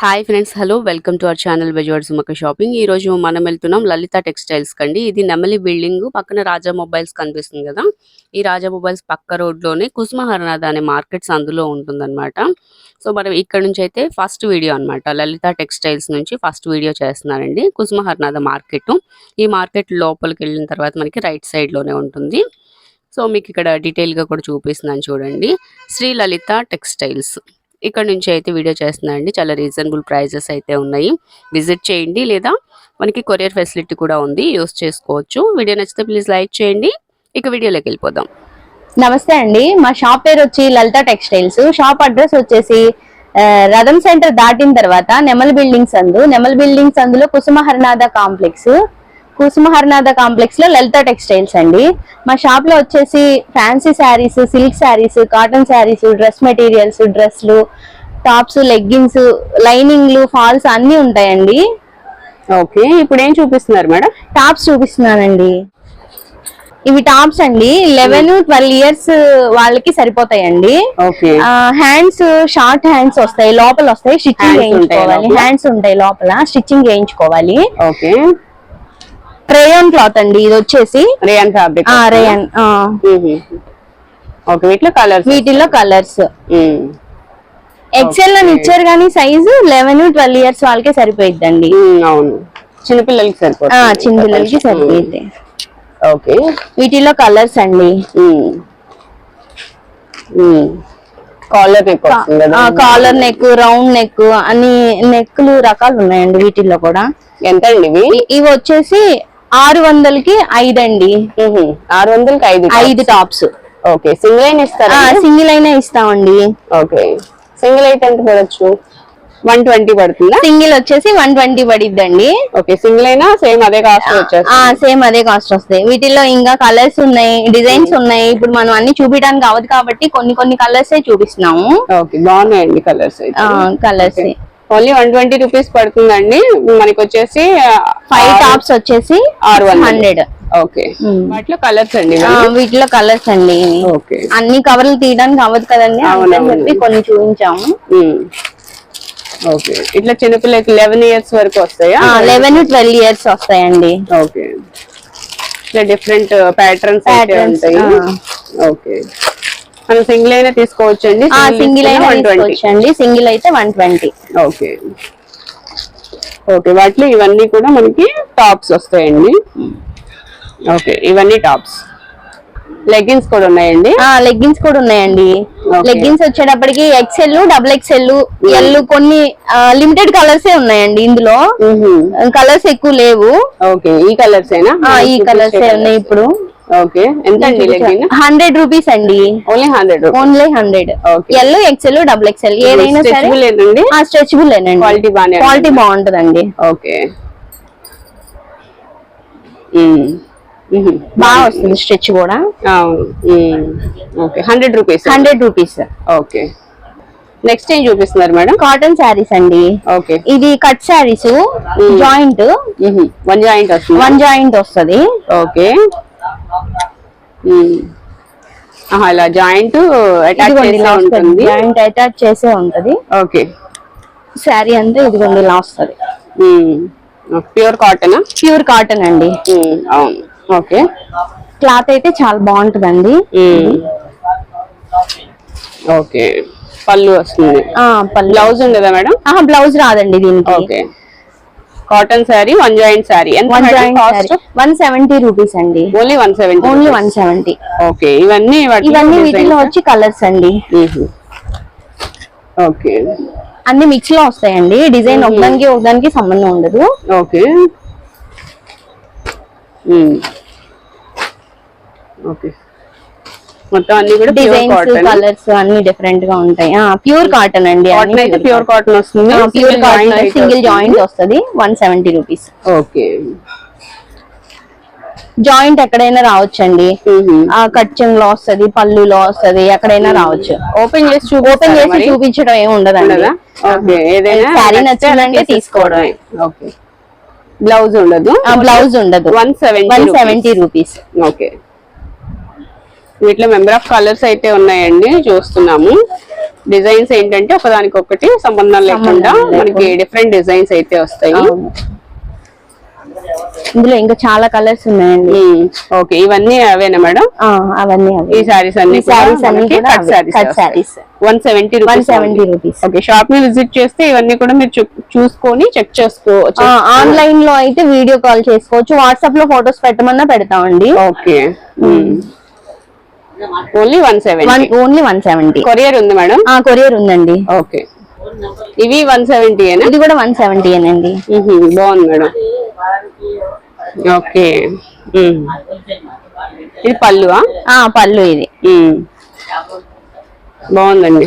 Hi friends hello welcome to our channel Bezawada సుమక shopping ఈ రోజు మనం వెళ్తున్నాం లలిత టెక్స్టైల్స్ కండి. ఇది నెమలి బిల్డింగ్ పక్కన రాజా మొబైల్స్ కనిపిస్తుంది కదా. ఈ రాజా మొబైల్స్ పక్క రోడ్లోనే అనే మార్కెట్స్ అందులో ఉంటుందన్నమాట. సో మనం ఇక్కడ నుంచి అయితే ఫస్ట్ వీడియో అన్నమాట. లలిత టెక్స్టైల్స్ నుంచి ఫస్ట్ వీడియో చేస్తున్నారండి. కుసుమహరనాథ మార్కెట్ ఈ మార్కెట్ లోపలికి వెళ్ళిన తర్వాత మనకి రైట్ సైడ్లోనే ఉంటుంది. సో మీకు ఇక్కడ డీటెయిల్గా కూడా చూపిస్తున్నాను చూడండి. శ్రీ లలిత టెక్స్టైల్స్ ఇక్కడ నుంచి అయితే వీడియో చేస్తున్నానండి చాలా రీజనబుల్ ప్రైజెస్ అయితే ఉన్నాయి. విజిట్ చేయండి లేదా మనకి కొరియర్ ఫెసిలిటీ కూడా ఉంది. యూస్ చేసుకోవచ్చు. వీడియో నచ్చితే ప్లీజ్ లైక్ చేయండి. ఇక వీడియోలోకి వెళ్ళిపోదాం. నమస్తే అండి. మా షాప్ పేరు వచ్చి లలిత టెక్స్టైల్స్ షాప్ అడ్రస్ వచ్చేసి రథం సెంటర్ దాటిన తర్వాత నెమల్ బిల్డింగ్స్ అందు. నెమల్ బిల్డింగ్స్ అందులో కుసుమహరనాథ కాంప్లెక్స్ కుసుమహరనాథ కాంప్లెక్స్లో లలిత టెక్స్టైల్స్ అండి. మా షాప్లో వచ్చేసి fancy saris silk saris cotton saris dress materials డ్రెస్లు టాప్స్ లెగ్గిన్స్ లైనింగ్లు ఫాల్స్ అన్ని ఉంటాయండి. ఓకే ఇప్పుడు ఏం చూపిస్తున్నారు మేడం? టాప్స్ చూపిస్తున్నానండి. ఇవి టాప్స్ అండి. లెవెన్ ట్వెల్వ్ ఇయర్స్ వాళ్ళకి సరిపోతాయండి. హ్యాండ్స్ షార్ట్ హ్యాండ్స్ వస్తాయి లోపల వస్తాయి స్టిచ్చింగ్ చేయించుకోవాలి? హ్యాండ్స్ ఉంటాయి లోపల స్టిచ్చింగ్ చేయించుకోవాలి ఓకే. రేయన్ క్లాత్ అండి ఇది వచ్చేసి. రేయన్ ఫ్యాబ్రిక్ ఆ రేయన్ ఓకే వీటిలో కలర్స్ వీటిల్లో కలర్స్ ఎక్సెల్ అని ఇచ్చారు కానీ సైజు లెవెన్ ట్వెల్వ్ ఇయర్స్ వాళ్ళకే సరిపోయిద్దండి. అవును. చిన్నపిల్లలకి సరిపోతుంది. చిన్న పిల్లలకి సరిపోయిద్ది. ఓకే. వీటిల్లో కలర్స్ అండి. Collar neck collar neck round neck అన్ని నెక్లు రకాలు ఉన్నాయండి వీటిల్లో కూడా. ఎంత అండి ఇవి వచ్చేసి ఆరు వందలకి ఐదు అండి. ఆరు వందలకి ఐదు ఐదు టాప్స్ ఓకే సింగిల్ అయిన ఇస్తారా సింగిల్ అయినా ఇస్తామండి. ఓకే. సింగిల్ అయితే ఎంత పడచ్చు? వన్ ట్వంటీ పడుతుందా? సింగిల్ వచ్చేసి వన్ ట్వంటీ పడిద్దండి. ఓకే సింగిల్ అయినా సేమ్ అదే కాస్ట్ వచ్చేస్తుంది. ఆ సేమ్ అదే కాస్ట్ వస్తాయి. వీటిల్లో ఇంకా కలర్స్ ఉన్నాయి డిజైన్స్ ఉన్నాయి. ఇప్పుడు మనం అన్ని చూపించడానికి అవ్వదు కాబట్టి కొన్ని కొన్ని కలర్స్ చూపిస్తున్నాము. ఓకే బాగున్నాయండి colours colours only one twenty rupees పడుతుందండి. మనకి వచ్చేసి ఫైవ్ టాప్స్ వచ్చేసి ఆరు. హండ్రెడ్. ఓకే. వాటిలో కలర్స్ అండి వీటిలో కలర్స్ అండి. ఓకే. అన్ని కవర్లు తీయడానికి అవ్వదు కదండి. చెప్పి కొన్ని చూపించాము. ఓకే. ఇట్లా చిన్నపిల్లలకి లెవెన్ ఇయర్స్ వరకు వస్తాయా? లెవెన్ ట్వెల్వ్ ఇయర్స్ వస్తాయండి. ఓకే. ఇట్లా డిఫరెంట్ ప్యాటర్న్స్ అయితే Patterns, ఉంటాయి. ఓకే. మనం సింగిల్ అయినా తీసుకోవచ్చండి. సింగిల్ అయినా వన్ ట్వంటీ తీసుకోవచ్చండి. సింగిల్ అయితే వన్ ట్వంటీ ఓకే. ఓకే వాటిలో ఇవన్నీ కూడా మనకి టాప్స్ వస్తాయండి. ఓకే ఇవన్నీ టాప్స్. లెగ్గిన్స్ కూడా ఉన్నాయండి? లెగ్గిన్స్ కూడా ఉన్నాయండి. లెగ్గిన్స్ వచ్చేటప్పటికి ఎక్సెల్ డబుల్ ఎక్సెల్ ఎల్ కొన్ని లిమిటెడ్ కలర్స్ ఉన్నాయండి ఇందులో. కలర్స్ ఎక్కువ లేవు. ఓకే ఈ కలర్స్ ఈ కలర్స్ ఉన్నాయి ఇప్పుడు. ఓకే. ఎంత అండి లెగ్గిన్ హండ్రెడ్ రూపీస్ అండి. Only hundred only hundred. Okay. L XL double XL ఏదైనా సరే. స్ట్రెచబుల్ ఏంటండి? స్ట్రెచబుల్ ఏనండి. Quality బానే క్వాలిటీ బాగుంటదండి. ఓకే. బాగా వస్తుంది స్ట్రెచ్ కూడా. Okay. Hundred rupees. Hundred rupees. Okay. Next ఏం చూపిస్తున్నారు మేడం? కాటన్ శారీస్ అండి. ఓకే. ఇది cut saris joint one joint వస్తుంది. వన్ జాయింట్ వస్తది. ఓకే. ఇలా జాయింట్ అటాచ్ చేసి ఉంటుంది. జాయింట్ అటాచ్ చేసే ఉంటది. ఓకే. శారీ అంతా ఇదిగోండి ఇలా వస్తది ప్యూర్ కాటన్ ప్యూర్ కాటన్ అండి. అవును. ఓకే. క్లాత్ అయితే చాలా బాగుంటదండి. ఓకే. పళ్ళు వస్తుంది. పళ్ళు. బ్లౌజ్ ఉండదా మేడం? బ్లౌజ్ రాదండి దీనికి. Okay. Cotton sari one joint sari one joint one seventy rupees అండి. Only one seventy only one seventy okay ఇవన్నీ ఇవన్నీ. వీటిలో వచ్చి కలర్స్ అండి. ఓకే అన్ని మిక్స్లో వస్తాయండి. డిజైన్ ఒకదానికి ఒకదానికి సంబంధం ఉండదు. ఓకే. ఓకే మొత్తం అన్ని కూడా ప్యూర్ డిజైన్స్ కాటన్ కలర్స్ అన్ని డిఫరెంట్గా ఉంటాయి. ప్యూర్ కాటన్ అండి కాటన్ అయితే ప్యూర్ కాటన్ వస్తుంది. Pure cotton single. జాయింట్ వస్తది. One seventy rupees okay. Joint ఎక్కడైనా రావచ్చండి. కచ్చంగ్లో వస్తది పళ్ళులో వస్తది ఎక్కడైనా రావచ్చు. ఓపెన్ చేసి ఓపెన్ చేసి? చూపించడం ఏమి ఉండదండి. శారీ నచ్చిందంటే తీసుకోవడమే ఓకే. బ్లౌజ్ ఉండదు? బ్లౌజ్ ఉండదు. One seventy rupees okay. వీటిలో మెంబర్ ఆఫ్ కలర్స్ అయితే ఉన్నాయండి చూస్తున్నాము. డిజైన్స్ ఏంటంటే ఒకదానికొకటి సంబంధం లేకుండా మనకి డిఫరెంట్ డిజైన్స్ అయితే వస్తాయి. ఇందులో ఇంకా చాలా కలర్స్ ఉన్నాయండి. ఓకే ఇవన్నీ అవేనా మేడం? అవన్నీ ఈ సారీస్ అన్ని sarees అన్ని. One seventy one rupees seventy rupees okay షాప్ని విజిట్ చేస్తే ఇవన్నీ కూడా మీరు చూసుకొని చెక్ చేసుకోవచ్చు ఆన్లైన్లో అయితే వీడియో కాల్ చేసుకోవచ్చు. వాట్సాప్లో ఫొటోస్ పెట్టమన్నా పెడతామండి. Okay. Only one seventy only one seventy courier ఉంది మేడం? కొరియర్ ఉందండి. ఓకే ఇవి వన్ సెవెంటీ ఇది కూడా వన్ సెవెంటీ అండి బాగుంది మేడం. ఓకే. ఇది పళ్ళువా? పళ్ళు ఇది. బాగుందండి.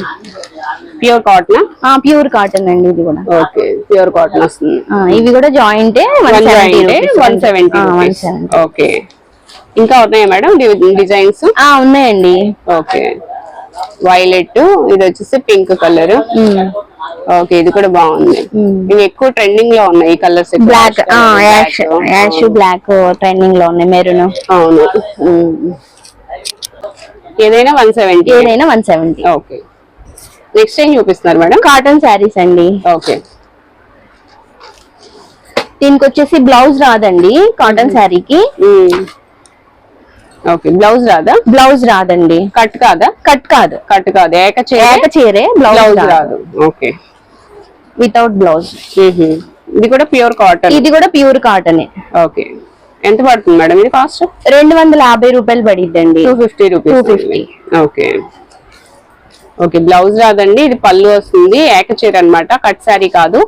ప్యూర్ కాటన్ ప్యూర్ కాటన్ అండి ఇది కూడా. ఓకే ప్యూర్ కాటన్ వస్తుంది. ఇవి కూడా joint one one seventy one seventy okay ఇంకా ఉన్నాయా మేడం డిజైన్స్? ఉన్నాయండి. ఓకే. వైలెట్ ఇది వచ్చేసి పింక్ కలర్. ఓకే ఇది కూడా బాగుంది. ఇవి ఎక్కువ ట్రెండింగ్లో ఉన్నాయి ఈ కలర్స్ బ్లాక్ యాష్ బ్లాక్ ట్రెండింగ్లో ఉన్నాయి మెరూన్. అవును. ఏదైనా వన్ సెవెంటీ. ఏదైనా వన్ సెవెంటీ. ఓకే. నెక్స్ట్ ఏం చూపిస్తున్నారు మేడం? కాటన్ శారీస్ అండి. ఓకే. దీనికి వచ్చేసి బ్లౌజ్ రాదండి కాటన్ శారీకి. ఓకే బ్లౌజ్ రాదా? బ్లౌజ్ రాదండి. కట్ కాదా? కట్ కాదు. కట్ కాదు ఏక ఏక చీరే బ్లౌజ్ రాదు. ఓకే. Without blouse. ఇది కూడా ప్యూర్ కాటన్? ఇది కూడా ప్యూర్ కాటన్. ఓకే. ఎంత పడుతుంది మేడం ఇది కాస్ట్? రెండు వందల యాభై రూపాయలు పడిద్దండి. Two fifty rupees 250. Okay. Okay blouse రాదండి ఇది పళ్ళు వస్తుంది ఏక చీర అనమాట కట్ శారీ కాదు.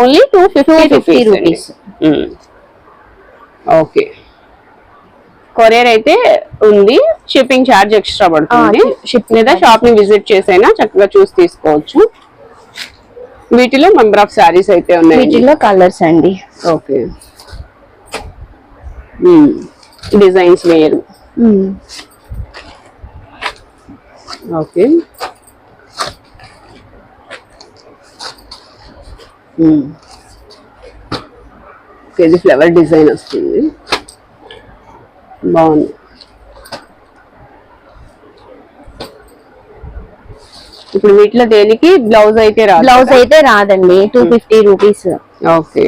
Only two fifty 250 rupees. Okay. Courier అయితే ఉంది షిప్పింగ్ ఛార్జ్ ఎక్స్ట్రా పడుతుంది. shipping లేదా షాప్ని విజిట్ చేసైనా చక్కగా చూసి తీసుకోవచ్చు. వీటిలో మెంబర్ ఆఫ్ శారీస్ అయితే ఉన్నాయి వీటిలో కలర్స్ అండి. ఓకే డిజైన్స్ వేరు. ఉమ్. Okay hmm. ఓకే, ఇది ఫ్లవర్ డిజైన్ వస్తుంది. బాగుంది. ఇప్పుడు వీటిలో దేనికి? బ్లౌజ్ అయితే రాదు. బ్లౌజ్ అయితే రాదండి. Two fifty rupees okay.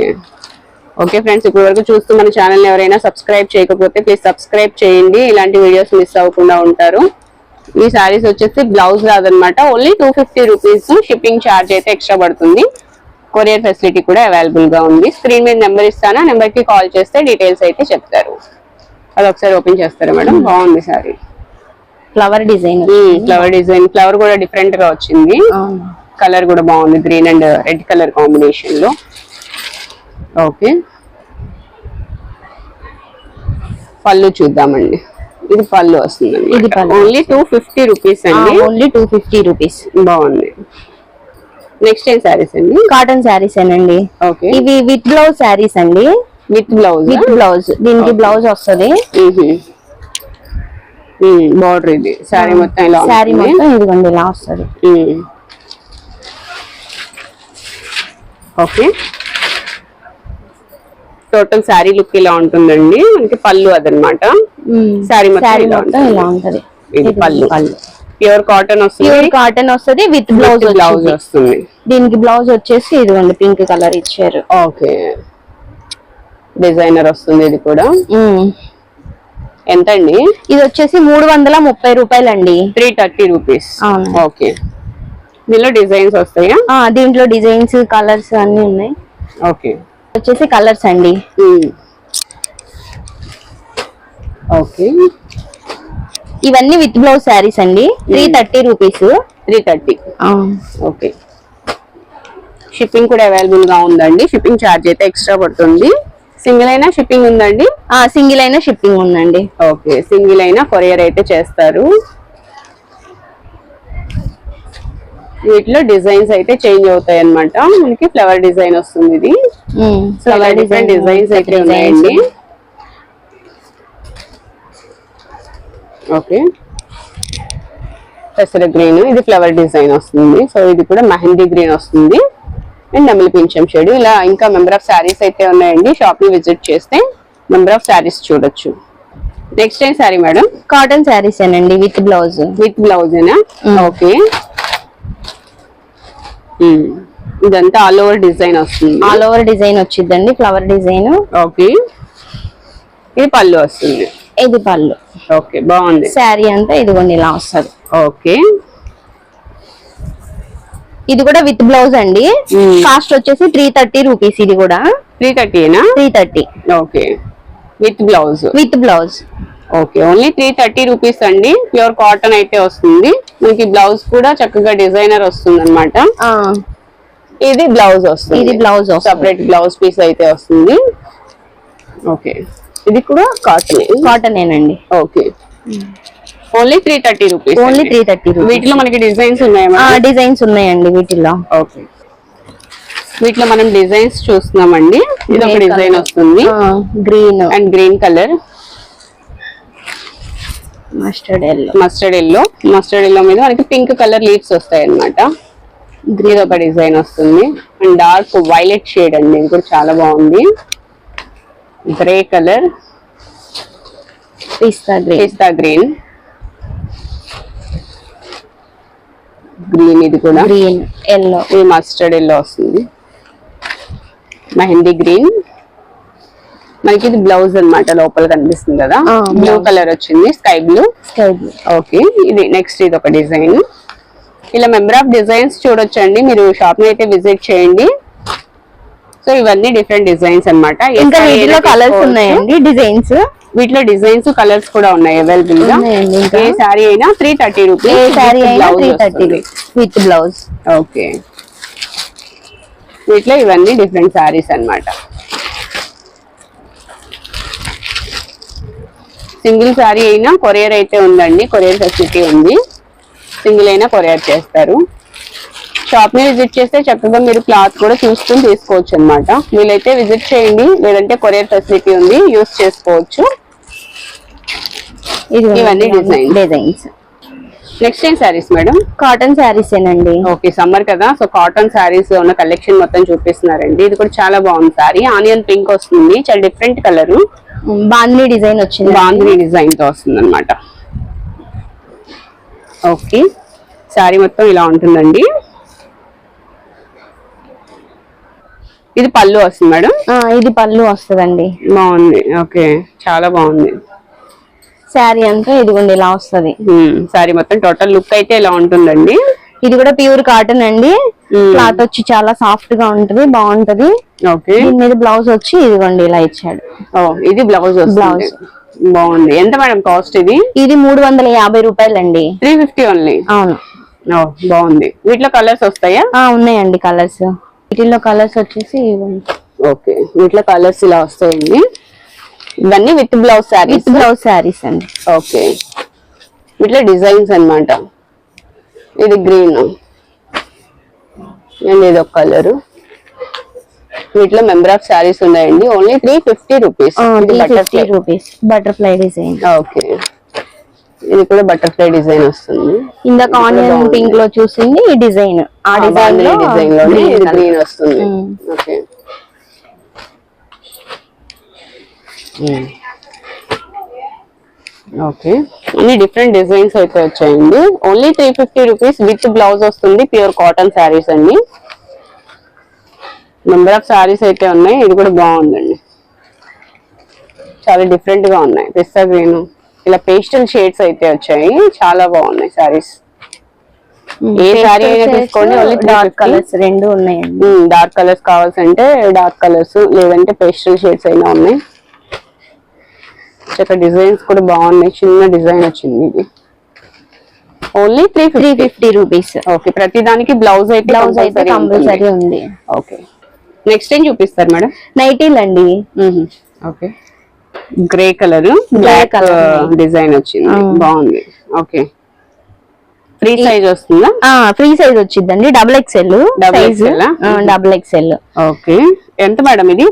Okay friends ఇప్పటి వరకు చూస్తూ మన ఛానల్ ఎవరైనా సబ్స్క్రైబ్ చేయకపోతే ప్లీజ్ సబ్స్క్రైబ్ చేయండి. ఇలాంటి వీడియోస్ మిస్ అవ్వకుండా ఉంటారు. ఈ సారీస్ వచ్చేసి బ్లౌజ్ రాదనమాట only two fifty rupees shipping charge అయితే ఎక్స్ట్రా పడుతుంది. కొరియర్ ఫెసిలిటీ కూడా అవైలబుల్గా ఉంది. స్క్రీన్ మీద నెంబర్ ఇస్తాను. నెంబర్కి కాల్ చేస్తే డీటెయిల్స్ అయితే చెప్తారు. అది ఒకసారి ఓపెన్ చేస్తారా మేడం? బాగుంది sari. Flower design flower design flower కూడా డిఫరెంట్గా వచ్చింది. కలర్ కూడా బాగుంది. గ్రీన్ అండ్ రెడ్ కలర్ కాంబినేషన్లో. ఓకే. పళ్ళు చూద్దామండి. ఇది పళ్ళు వస్తుందండి. ఇది. ఓన్లీ టూ ఫిఫ్టీ రూపీస్ అండి. ఓన్లీ టూ ఫిఫ్టీ రూపీస్ బాగుంది. నెక్స్ట్ ఏం శారీస్ అండి? కాటన్ శారీస్ అండి ఓకే ఇవి విత్ బ్లౌజ్ శారీస్ అండి. విత్ బ్లౌజ్ విత్ బ్లౌజ్ దీనికి బ్లౌజ్ వస్తది. బార్డర్ ఇది. శారీ మొత్తం ఇలా శారీ. మొత్తం ఇదిగోండి ఇలా వస్తది. ఓకే టోటల్ శారీ లుక్ ఇలా ఉంటుందండి. మనకి పళ్ళు అదనమాట. శారీ మొత్తం ఇలా ఉంటది. ఇది పళ్ళు. ప్యూర్ కాటన్ వస్తుంది. ప్యూర్ కాటన్ వస్తది విత్ బ్లౌజ్ బ్లౌజ్ వస్తుంది. దీనికి బ్లౌజ్ వచ్చేసి ఇదిగోండి పింక్ కలర్ ఇచ్చారు. ఓకే డిజైనర్ వస్తుంది ఇది కూడా. ఎంత అండి ఇది వచ్చేసి మూడు వందల ముప్పై రూపాయలండి. Three thirty rupees. ఓకే. దీనిలో డిజైన్స్ వస్తాయా? దీంట్లో డిజైన్స్ కలర్స్ అన్ని ఉన్నాయి. ఓకే. వచ్చేసి కలర్స్ అండి. ఓకే. ఇవన్నీ విత్ బ్లౌజ్ శారీస్ అండి. Three thirty rupees. Three thirty. Okay. Shipping కూడా అవైలబుల్గా ఉందండి. షిప్పింగ్ ఛార్జ్ అయితే ఎక్స్ట్రా పడుతుంది. సింగిల్ అయినా షిప్పింగ్ ఉందండి? సింగిల్ అయినా షిప్పింగ్ ఉందండి. ఓకే సింగిల్ అయినా కొరియర్ అయితే చేస్తారు. వీటిలో డిజైన్స్ అయితే చేంజ్ అవుతాయి అన్నమాట మనకి ఫ్లవర్ డిజైన్ వస్తుంది ఇది. ఇలా డిఫరెంట్ డిజైన్స్ అయితే ఉన్నాయండి. ఓకే. పెసర గ్రీన్ ఇది ఫ్లవర్ డిజైన్ వస్తుంది. సో ఇది కూడా మెహందీ గ్రీన్ వస్తుంది. అండ్ నెమలి పింఛం షేడ్ ఇలా ఇంకా మెంబర్ ఆఫ్ శారీస్ అయితే ఉన్నాయండి. షాప్ని విజిట్ చేస్తే మెంబర్ ఆఫ్ శారీస్ చూడొచ్చు. Next time sari madam? Cotton saris అండి విత్ బ్లౌజ్. విత్ బ్లౌజేనా. ఓకే. ఇదంతా ఆల్ ఓవర్ డిజైన్ వస్తుంది. ఆల్ ఓవర్ డిజైన్ వచ్చిందండి ఫ్లవర్ డిజైన్. ఓకే. ఇది పళ్ళు వస్తుంది. ఇది పళ్ళు. ఓకే బాగుంది. శారీ అంతా ఇదిగోండి ఇలా వస్తుంది. ఓకే. ఇది కూడా విత్ బ్లౌజ్ అండి. కాస్ట్ వచ్చేసి త్రీ థర్టీ రూపీస్ ఇది కూడా. Three థర్టీనా three thirty okay with blouse with blouse okay only three thirty rupees అండి. ప్యూర్ కాటన్ అయితే వస్తుంది. మనకి బ్లౌజ్ కూడా చక్కగా డిజైనర్ వస్తుంది అనమాట ఇది బ్లౌజ్ వస్తుంది. ఇది బ్లౌజ్ సపరేట్ బ్లౌజ్ పీస్ అయితే వస్తుంది. ఓకే ఇది కూడా కాటన్ కాటన్ ఏనండి. Okay only three thirty rupees only three thirty వీటిలో మనకి డిజైన్స్ ఉన్నాయా డిజైన్స్ ఉన్నాయండి వీటిలో. ఓకే వీటిలో మనం డిజైన్స్ చూస్తున్నామండి. ఇది ఒక డిజైన్. వస్తుంది. Green and green colour mustard yellow mustard yellow mustard yellow మీద మనకి పింక్ కలర్ లీవ్స్ వస్తాయి అనమాట గ్రీన్ ఒక డిజైన్ వస్తుంది. అండ్ డార్క్ వైలెట్ షేడ్ అండి. ఇది కూడా చాలా బాగుంది. Grey colour pista green pista green green ఇది కూడా? గ్రీన్ ఎల్లో ఇది మస్టర్డ్ ఎల్లో వస్తుంది. మెహందీ గ్రీన్ మనకి ఇది బ్లౌజ్ అన్నమాట లోపల కనిపిస్తుంది కదా? బ్లూ. కలర్ వచ్చింది sky blue sky blue okay ఇది నెక్స్ట్ ఇది ఒక డిజైన్ ఇలా మెంబర్ ఆఫ్ డిజైన్స్ చూడొచ్చండి మీరు షాప్ని అయితే విజిట్ చేయండి. సో ఇవన్నీ డిఫరెంట్ డిజైన్స్ అన్నమాట. ఏ ఇంకా వీటిలో కలర్స్. ఉన్నాయండి డిజైన్స్ వీటిలో డిజైన్స్ కలర్స్ కూడా ఉన్నాయి అవైలబుల్గా. ఏ సారీ అయినా త్రీ థర్టీ ఏ రూపీస్ శారీ అయినా three thirty with blouse okay వీటిలో ఇవన్నీ డిఫరెంట్ సారీస్ అన్నమాట. సింగిల్ సారీ అయినా కొరియర్ అయితే ఉందండి. కొరియర్ ఫెసిలిటీ ఉంది. సింగిల్ అయినా కొరియర్ చేస్తారు. షాప్ని విజిట్ చేస్తే చక్కగా మీరు క్లాత్ కూడా చూసుకుని తీసుకోవచ్చు అన్నమాట. వీలైతే విజిట్ చేయండి. లేదంటే కొరియర్ ఫెసిలిటీ ఉంది. యూస్ చేసుకోవచ్చు. ఇది ఇవన్నీ designs. డిజైన్స్ నెక్స్ట్ ఏం సారీస్ మేడం కాటన్ శారీస్ ఏనండి. ఓకే సమ్మర్ కదా. సో కాటన్ శారీస్ ఉన్న కలెక్షన్ మొత్తం చూపిస్తున్నారండి. ఇది కూడా చాలా బాగుంది సారీ ఆనియన్ పింక్ వస్తుంది. చాలా డిఫరెంట్ కలర్ బాంద్నీ డిజైన్ వచ్చింది బాంధిని డిజైన్తో వస్తుంది అనమాట ఓకే శారీ మొత్తం ఇలా ఉంటుందండి. ఇది పళ్ళు వస్తుంది మేడం? ఇది పళ్ళు వస్తుందండి. బాగుంది. ఓకే. చాలా బాగుంది. శారీ అంతా ఇదిగోండి ఇలా వస్తది. శారీ మొత్తం టోటల్ లుక్ అయితే ఇలా ఉంటుందండి. ఇది కూడా ప్యూర్ కాటన్ అండి. క్లాత్ వచ్చి చాలా సాఫ్ట్గా ఉంటది బాగుంటది. దీని మీద బ్లౌజ్ వచ్చి ఇదిగోండి ఇలా ఇచ్చాడు. ఓ ఇది బ్లౌజ్ వస్తుంది. Blouse. బాగుంది. ఎంత మేడం కాస్ట్ ఇది? ఇది మూడు వందల యాభై రూపాయలండి. Three fifty only? అవును. ఓ బాగుంది. వీటిలో కలర్స్ వస్తాయా? ఉన్నాయండి కలర్స్. వీటిల్లో కలర్స్ వచ్చేసి ఓకే. వీటిలో కలర్స్ ఇలా వస్తాయండి. ఇవన్నీ with blouse saris with blouse saris అండి. ఓకే. వీటిలో డిజైన్స్ అన్నమాట. ఇది గ్రీన్ అండ్ ఇది ఒక కలర్ వీటిలో మెంబర్ ఆఫ్ శారీస్ ఉన్నాయండి. Only three fifty rupees three fifty rupees butterfly design okay. ఇది కూడా బటర్ఫ్లై డిజైన్ వస్తుంది. ఇందాక ఆనియన్ పింక్లో చూసింది ఈ డిజైన్. ఆ డిజైన్లో డిజైన్ colour. గ్రీన్ వస్తుంది. Mm. ఓకే. ఓకే. అన్ని డిఫరెంట్ డిజైన్స్ అయితే వచ్చాయండి. Only three fifty rupees with blouse వస్తుంది ప్యూర్ కాటన్ శారీస్ అండి. నెంబర్ ఆఫ్ శారీస్ అయితే ఉన్నాయి ఇది కూడా బాగుందండి. చాలా డిఫరెంట్గా ఉన్నాయి. పిస్తా గ్రీన్ ఇలా పేస్టల్ షేడ్స్ అయితే వచ్చాయి. చాలా బాగున్నాయి శారీస్ ఏ సారీ అయినా తీసుకోండి. ఓన్లీ డార్క్ కలర్స్ రెండు ఉన్నాయండి. డార్క్ కలర్స్ కావాల్సింటే డార్క్ కలర్స్ లేదంటే పేస్టల్ షేడ్స్ అయినా ఉన్నాయి. ఇక్కడ డిజైన్స్ కూడా బాగున్నాయి. చిన్న డిజైన్ వచ్చింది ఇది. Only three three fifty rupees okay ప్రతి దానికి బ్లౌజ్ అయితే బ్లౌజ్ అయితే కంపల్సరీ ఉంది. ఓకే నెక్స్ట్ ఏం చూపిస్తారు మేడం? నైటీల్ అండి okay grey colour black colour. Design వచ్చింది. బాగుంది. ఓకే. ఫ్రీ సైజ్ వస్తుందా? ఫ్రీ సైజ్ వచ్చిందండి double XL? Double XL okay. ఎంత మేడం ఇది?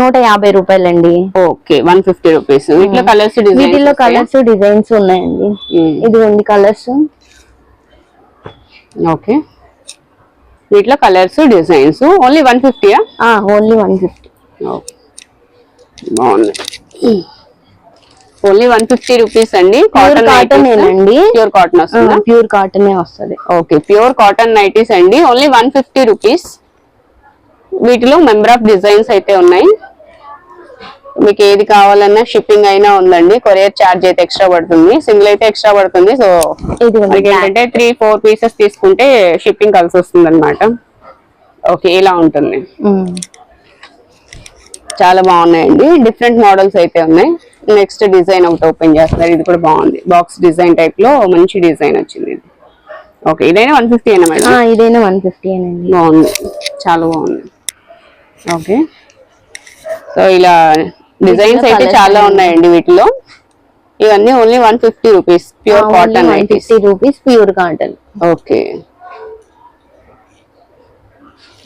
నూట యాభై రూపాయలండి. ఓకే. One fifty rupees. వీటిలో కలర్స్ డిజైన్ కలర్స్ డిజైన్స్ ఉన్నాయండి. ఇదిగోండి కలర్స్. ఓకే. వీటిలో colours designs. Only one ఫిఫ్టీయా? Only one fifty. బాగుంది. ఓన్లీ వన్ ఫిఫ్టీ రూపీస్ అండి ప్యూర్ కాటన్ ఏనండి. ప్యూర్ కాటన్ వస్తుందా? ప్యూర్ కాటన్ వస్తుంది. ఓకే ప్యూర్ కాటన్ నైటీస్ అండి. ఓన్లీ వన్ ఫిఫ్టీ రూపీస్ వీటిలో మెంబర్ ఆఫ్ డిజైన్స్ అయితే ఉన్నాయి. మీకు ఏది కావాలన్నా షిప్పింగ్ అయినా ఉందండి. కొరియర్ ఛార్జ్ అయితే ఎక్స్ట్రా పడుతుంది. సింగిల్ అయితే ఎక్స్ట్రా పడుతుంది. సో ఏంటంటే త్రీ ఫోర్ పీసెస్ తీసుకుంటే షిప్పింగ్ కలిసి వస్తుంది అనమాట ఓకే ఇలా ఉంటుంది. చాలా బాగున్నాయండి. డిఫరెంట్ మోడల్స్ అయితే ఉన్నాయి. నెక్స్ట్ డిజైన్ ఒకటి ఓపెన్ చేస్తున్నారు. ఇది కూడా బాగుంది. బాక్స్ డిజైన్ టైప్లో మంచి డిజైన్ వచ్చింది ఇది. ఓకే ఇదైనా వన్ ఫిఫ్టీ అయినా మేడం? ఇదైనా వన్ ఫిఫ్టీ అండి బాగుంది. చాలా బాగుంది. ఓకే సో ఇలా డిజైన్స్ అయితే చాలా ఉన్నాయి. ఉన్నాయండి వీటిలో. ఇవన్నీ only one fifty rupees pure cotton fifty rupees pure cotton okay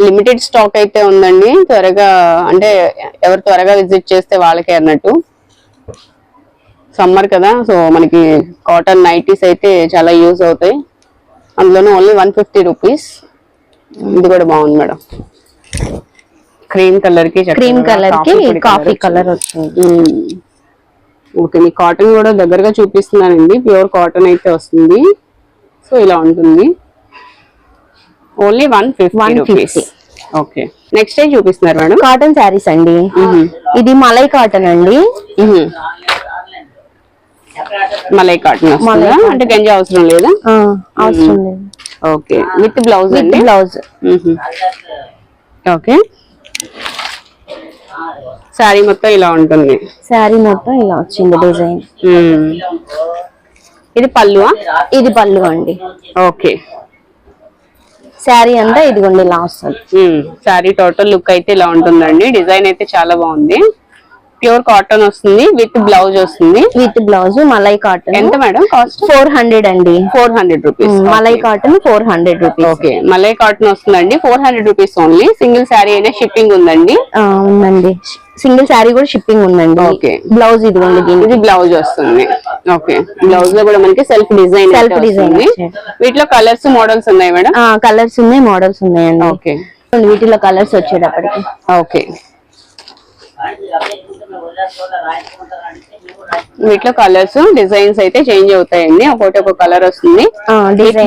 limited stock అయితే ఉందండి. త్వరగా అంటే ఎవరు త్వరగా విజిట్ చేస్తే వాళ్ళకే అన్నట్టు. సమ్మర్ కదా సో మనకి కాటన్ నైటీస్ అయితే చాలా యూజ్ అవుతాయి. అందులోనూ ఓన్లీ వన్ ఫిఫ్టీ రూపీస్. ఇది కూడా బాగుంది మేడం. క్రీమ్ కలర్కి క్రీమ్ కలర్కి కాఫీ. కలర్ వచ్చింది. ఓకే మీ కాటన్ కూడా దగ్గరగా చూపిస్తున్నానండి. ప్యూర్ కాటన్ అయితే వస్తుంది. సో ఇలా ఉంటుంది. Only one fifty 150. Rupees okay next time చూపిస్తున్నారు మేడం. కాటన్ శారీస్ అండి. ఇది మలై కాటన్ అండి. మలై కాటన్. అంటే గంజి అవసరం లేదా? అవసరం లేదు. ఓకే విత్ బ్లౌజ్ అండి? బ్లౌజ్ ఓకే శారీ మొత్తం ఇలా ఉంటుంది. శారీ మొత్తం ఇలా వచ్చింది డిజైన్. ఇది పల్లువా ఇది పళ్ళు అండి. ఓకే శారీ అంతా ఇదిగోండి ఇలా వస్తుంది. శారీ టోటల్ లుక్ అయితే ఇలా ఉంటుందండి. డిజైన్ అయితే చాలా బాగుంది. ప్యూర్ కాటన్ వస్తుంది విత్ బ్లౌజ్ వస్తుంది. With blouse malai cotton. ఎంత మేడం కాస్ట్? ఫోర్ హండ్రెడ్ అండి. Four hundred rupees. Malai cotton four hundred rupees. Okay malai cotton వస్తుందండి four hundred rupees only. Single sari అయినా షిప్పింగ్ ఉందండి. ఉందండి. సింగిల్ శారీ కూడా shipping ఉందండి. Okay. బ్లౌజ్ ఇదిగోండి దీనికి. ఇది బ్లౌజ్ వస్తుంది. ఓకే బ్లౌజ్లో కూడా మనకి సెల్ఫ్ డిజైన్ వస్తుంది. వచ్చాడు. వీటిలో కలర్స్ మోడల్స్ ఉన్నాయి మేడం? కలర్స్ ఉన్నాయి మోడల్స్ ఉన్నాయండి. ఓకే. వీటిలో కలర్స్ వచ్చేటప్పటికి. ఓకే. వీటిలో కలర్స్ డిజైన్స్ అయితే చేంజ్ అవుతాయండి. ఒకటి ఒక కలర్ వస్తుంది.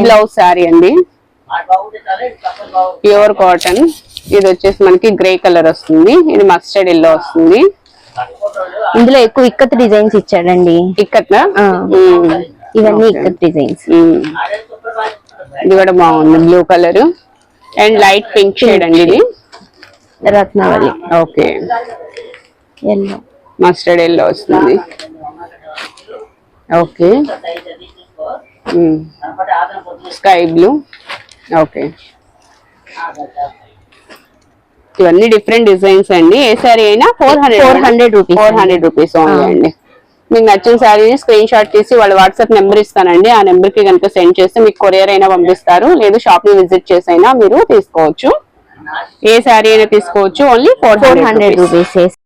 బ్లౌజ్ శారీ అండి. Pure cotton. ఇది వచ్చేసి మనకి గ్రే కలర్ వస్తుంది. ఇది మస్టర్డ్ ఎల్లో వస్తుంది. ఇందులో ఎక్కువ ఇక్కత్ డిజైన్స్ ఇచ్చాడండి. ఇక్కడ ఆ. ఇవన్నీ ఇక్కత్ డిజైన్స్. ఇది కూడా బాగుంది. Blue colour. And light pink shade అండి ఇది. Ratnavali. Okay. Yellow. Mustard yellow వస్తుంది. ఓకే. Sky blue okay. ఇవన్నీ డిఫరెంట్ డిజైన్స్ అండి. ఏ సారీ అయినా four hundred 400 rupees. Four hundred rupees only అండి. మీకు నచ్చిన శారీని స్క్రీన్ షాట్ తీసి వాళ్ళ వాట్సాప్ నెంబర్ ఇస్తానండి. ఆ నెంబర్కి కనుక సెండ్ చేస్తే మీకు కొరియర్ అయినా పంపిస్తారు. లేదు షాప్ని విజిట్ చేసి అయినా మీరు తీసుకోవచ్చు. ఏ శారీ అయినా తీసుకోవచ్చు. Only four four hundred hundred rupees rupees